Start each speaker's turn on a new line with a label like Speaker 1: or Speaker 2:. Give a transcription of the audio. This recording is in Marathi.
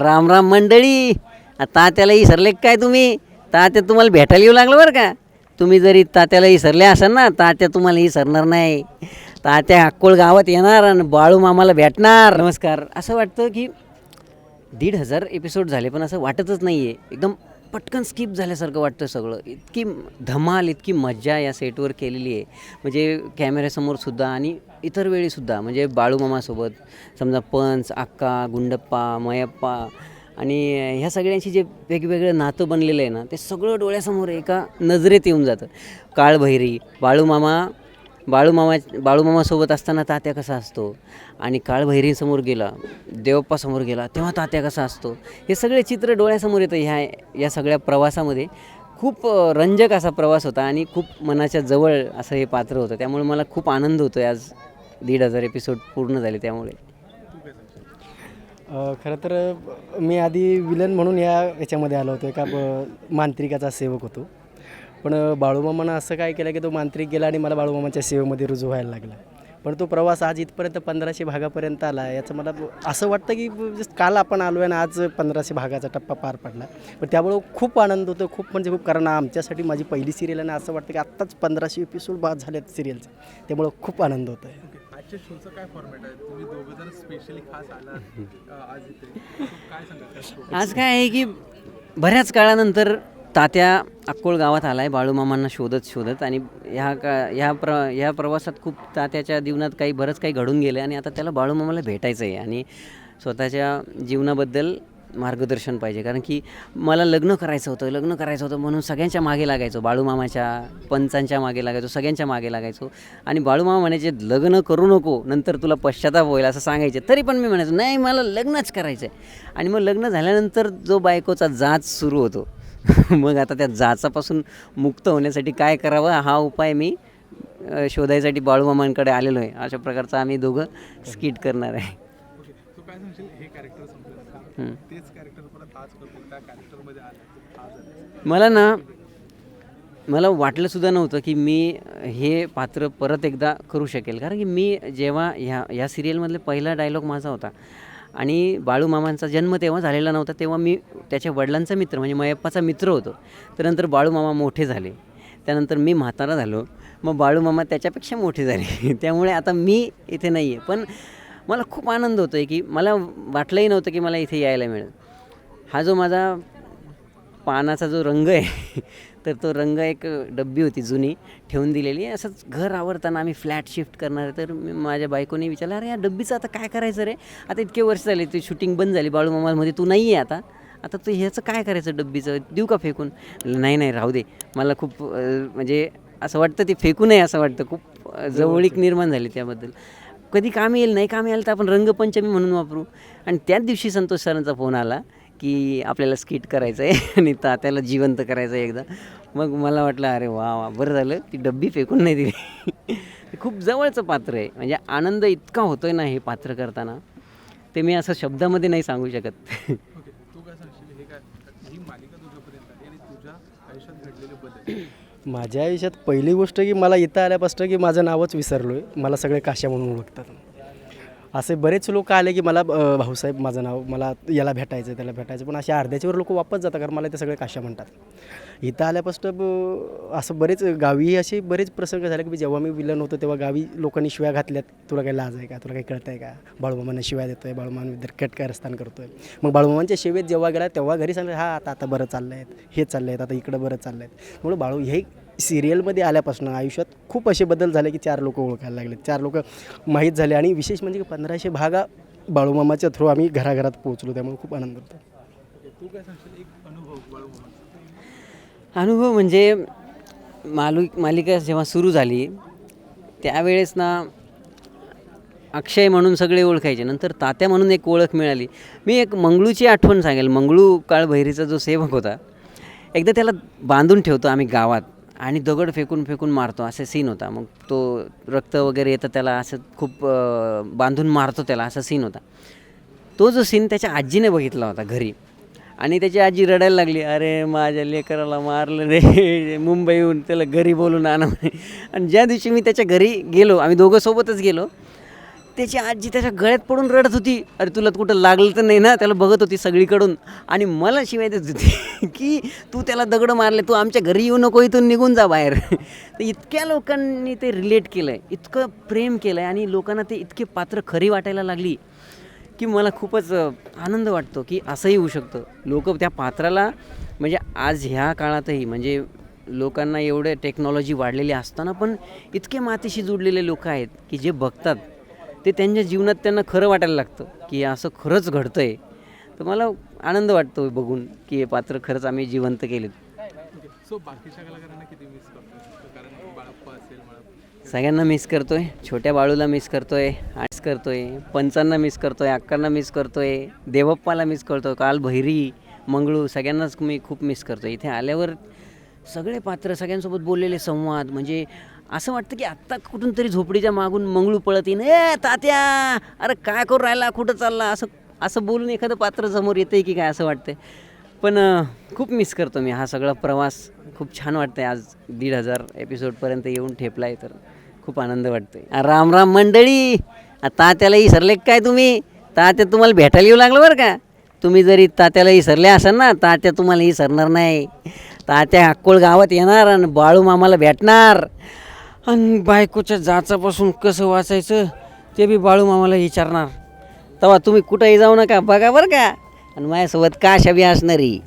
Speaker 1: राम राम मंडळी. तात्याला विसरले काय तुम्ही? तात्या तुम्हाला भेटायला येऊ लागलं बरं का? तुम्ही जरी तात्याला विसरले असाल ना तात्या तुम्हाला विसरणार नाही. तात्या अक्कोळ गावात येणार आणि बाळू मामाला भेटणार. नमस्कार. असं वाटतं की दीड हजार एपिसोड झाले पण असं वाटतच नाही आहे एकदम पटकन स्किप झाल्यासारखं वाटतं सगळं. इतकी धमाल इतकी मज्जा या सेटवर केलेली आहे. म्हणजे कॅमेऱ्यासमोरसुद्धा आणि इतर वेळीसुद्धा म्हणजे बाळूमामासोबत समजा पंच अक्का गुंडप्पा मयप्पा आणि ह्या सगळ्यांशी जे वेगवेगळं नातं बनलेलं आहे ना ते सगळं डोळ्यासमोर एका नजरेत येऊन जातं. काळभैरी बाळूमामा बाळूमामा बाळूमामासोबत असताना तात्या कसा असतो? आणि काळभैरींसमोर गेला देवप्पासमोर गेला तेव्हा तात्या कसा असतो? हे सगळे चित्र डोळ्यासमोर येतं ह्या या सगळ्या प्रवासामध्ये. खूप रंजक असा प्रवास होता आणि खूप मनाच्या जवळ असं हे पात्र होतं. त्यामुळे मला खूप आनंद होतो आहे आज. दीड हजार एपिसोड पूर्ण झाले त्यामुळे.
Speaker 2: खरं तर मी आधी विलन म्हणून या याच्यामध्ये आलो होतो. एका मांत्रिकाचा सेवक होतो. पण बाळूमामानं असं काय केलं की तो मांत्रिक गेला आणि मला बाळूमामाच्या सेवेमध्ये रुजू व्हायला लागला. पण तो प्रवास आज इथपर्यंत पंधराशे भागापर्यंत आला. याचं मला असं वाटतं की काल आपण आलो आहे आणि आज पंधराशे भागाचा टप्पा पार पडला. पण त्यामुळं खूप आनंद होतो. खूप म्हणजे खूप कारण आमच्यासाठी माझी पहिली सिरियल आणि असं वाटतं की आत्ताच पंधराशे एपिसोड बाद झालेत सिरियलचे त्यामुळं खूप आनंद होतो आहे
Speaker 3: आजच्या शोचं काय फॉर्मॅट आहे? तुम्ही दोघं जण स्पेशली खास आला अ, आज इथे. So, काय सांगाल? त्या show?
Speaker 1: आज काय आहे की बऱ्याच काळानंतर तात्या अक्कोळ गावात आला आहे बाळूमामांना शोधत शोधत आणि ह्या का ह्या प्र ह्या प्रवासात खूप तात्याच्या जीवनात काही बरंच काही घडून गेलं आणि आता त्याला बाळूमामाला भेटायचं आहे आणि स्वतःच्या जीवनाबद्दल मार्गदर्शन पाहिजे. कारण की मला लग्न करायचं होतं लग्न करायचं होतं म्हणून सगळ्यांच्या मागे लागायचो. बाळूमामाच्या पंचांच्या मागे लागायचो सगळ्यांच्या मागे लागायचो. आणि बाळूमामा म्हणायचे लग्न करू नको नंतर तुला पश्चाताप होईल असं सांगायचे. तरी पण मी म्हणायचो नाही मला लग्नच करायचं आहे आणि मग लग्न झाल्यानंतर जो बायकोचा जाच सुरू होतो मग आता त्या जाचापासून मुक्त होण्यासाठी काय करावं हा उपाय मी शोधायसाठी बाळूमामांकडे आलेलो आहे. अशा प्रकारचा आम्ही दोघं स्किट करणार आहे. मला ना मला वाटलं सुद्धा नव्हतं की मी हे पात्र परत एकदा करू शकेल. कारण की मी जेव्हा ह्या ह्या सिरियलमधले पहिला डायलॉग माझा होता आणि बाळूमामांचा जन्म तेव्हा झालेला नव्हता तेव्हा मी त्याच्या वडिलांचा मित्र म्हणजे मयप्पाचा मित्र होतो. त्यानंतर बाळूमामा मोठे झाले. त्यानंतर मी म्हातारा झालो. मग बाळूमामा त्याच्यापेक्षा मोठे झाले. त्यामुळे आता मी इथे नाही आहे पण मला खूप आनंद होतो आहे की मला वाटलंही नव्हतं की मला इथे यायला मिळेल. हा जो माझा पानाचा जो रंग आहे तर तो रंग एक डब्बी होती जुनी ठेवून दिलेली. असंच घर आवरताना आम्ही फ्लॅट शिफ्ट करणार आहे. तर मी माझ्या बायकोने विचारलं अरे या डब्बीचं आता काय करायचं रे? आता इतके वर्ष झाले ती शूटिंग बंद झाली बाळूमामामध्ये तू नाही आहे आता. आता तू ह्याचं काय करायचं डब्बीचं? देऊ का फेकून? नाही नाही राहू दे. मला खूप म्हणजे असं वाटतं ते फेकू नये असं वाटतं. खूप जवळीक निर्माण झाली त्याबद्दल. कधी कामी येईल नाही कामी आलं तर आपण रंगपंचमी म्हणून वापरू. आणि त्याच दिवशी संतोष सरांचा फोन आला. की आपल्याला स्किट करायचं आहे आणि तात्याला जिवंत करायचं आहे एकदा. मग मला वाटलं अरे वा वा बरं झालं ती डब्बी फेकून नाही दिली. खूप जवळचं पात्र आहे. म्हणजे आनंद इतका होतो आहे ना हे पात्र करताना. ते मी असं शब्दामध्ये नाही सांगू शकत.
Speaker 3: ओके तू काय सांगशील? हे काय ही मालिका तुझ्यापर्यंत आली आणि तुझ्या आयुष्यात घडलेले बदल?
Speaker 2: माझ्या आयुष्यात पहिली गोष्ट की मला इथं आल्यापासून की माझं नावच विसरलो आहे मला सगळे काश्या म्हणून ओळखतात. असे बरेच लोक आले की मला भाऊसाहेब माझं नाव मला याला भेटायचं त्याला भेटायचं पण असे अर्ध्याच्यावर लोक वापस जातात कारण मला ते सगळे काशा म्हणतात. इथं आल्यापासून असं बरेच गावी असे बरेच प्रसंग झाले की जेव्हा मी विलन होतो तेव्हा गावी लोकांनी शिव्या घातल्यात. तुला काही लाज आहे का? तुला काही कळत आहे का? बाळूमामांना शिव्या देतो आहे बाळूमान कट कारस्थान करतो आहे मग बाळूमामांच्या शेवेत जेव्हा गेला तेव्हा घरी सांगितलं हा आता आता बरं चाललं आहेत हे चाललं आहेत आता इकडं बरं चाललं आहेत म्हणून बाळू हे सिरियलमध्ये आल्यापासून आयुष्यात खूप असे बदल झाले की चार लोक ओळखायला लागले चार लोक माहीत झाले आणि विशेष म्हणजे की पंधराशे भागा बाळूमामाच्या थ्रू आम्ही घराघरात पोहोचलो त्यामुळे खूप आनंद होतो.
Speaker 3: ओके तू काय सांगशील एक अनुभव बाळूमामाचा?
Speaker 1: अनुभव म्हणजे मालू मालिका जेव्हा सुरू झाली त्यावेळेस ना अक्षय म्हणून सगळे ओळखायचे. नंतर तात्या म्हणून एक ओळख मिळाली. मी एक मंगळूची आठवण सांगेल. मंगळू काळभैरीचा जो सेवक होता एकदा त्याला बांधून ठेवतो आम्ही गावात. आणि दगड फेकून फेकून मारतो असे सीन होता. मग तो रक्त वगैरे येतं त्याला असं खूप बांधून मारतो त्याला असा सीन होता. तो जो सीन त्याच्या आजीने बघितला होता घरी. आणि त्याची आजी रडायला लागली अरे माझ्या लेकराला मारलं रे मुंबईहून त्याला घरी बोलून आणा. आणि ज्या दिवशी मी त्याच्या घरी गेलो आम्ही दोघं सोबतच गेलो त्याची आजी त्याच्या गळ्यात पडून रडत होती. अरे तुला कुठं लागलं तर नाही ना? त्याला बघत होती सगळीकडून. आणि मला शिवाय देत होती की तू त्याला दगडं मारले तू आमच्या घरी येऊ नको इथून निघून जा बाहेर. तर इतक्या लोकांनी ते रिलेट केलं आहे इतकं प्रेम केलं आहे आणि लोकांना ते इतके पात्र खरी वाटायला लागली की मला खूपच आनंद वाटतो की असंही होऊ शकतं. लोक त्या पात्राला म्हणजे आज ह्या काळातही म्हणजे लोकांना एवढे टेक्नॉलॉजी वाढलेली असताना पण इतके मातीशी जुडलेले लोक आहेत की जे बघतात ते त्यांच्या जीवनात त्यांना खरं वाटायला लागतं की असं खरंच घडतं आहे तर मला आनंद वाटतो बघून की हे पात्र खरंच आम्ही जिवंत केलेत.
Speaker 3: ओके सो बाकीच्या कलाकारांना किती मिस करतो कारण बाळप्पा असेल मला
Speaker 1: सगळ्यांना मिस करतोय. छोट्या बाळूला मिस करतोय आर्ट्स करतोय पंचांना मिस करतोय अक्कांना मिस करतोय देवप्पाला मिस करतोय काल भैरी मंगळू सगळ्यांनाच मी खूप मिस करतोय. इथे आल्यावर सगळे पात्र सगळ्यांसोबत बोललेले संवाद म्हणजे असं वाटतं की आत्ता कुठून तरी झोपडीच्या मागून मंगळू पळत येईन. ए तात्या अरे काय करू राहिला? कुठं चालला? असं असं बोलून एखादं पात्र समोर येतंय की काय असं वाटतंय. पण खूप मिस करतो मी हा सगळा प्रवास. खूप छान वाटतंय आज दीड हजार एपिसोडपर्यंत येऊन ठेपला आहे तर खूप आनंद वाटतोय. राम राम मंडळी! तात्याला विसरले काय तुम्ही? तात्या तुम्हाला भेटायला येऊ लागलं बरं का? तुम्ही जरी तात्याला विसरले असाल ना तात्या तुम्हाला विसरणार नाही. तात्या अक्कोळ गावात येणार आणि बाळू मामाला भेटणार. आणि बायकोच्या जाचापासून कसं वाचायचं ते बी बाळू मामाला विचारणार. तेव्हा तुम्ही कुठंही जाऊ नका बघा बरं का. आणि माझ्यासोबत काशा बी असणारी.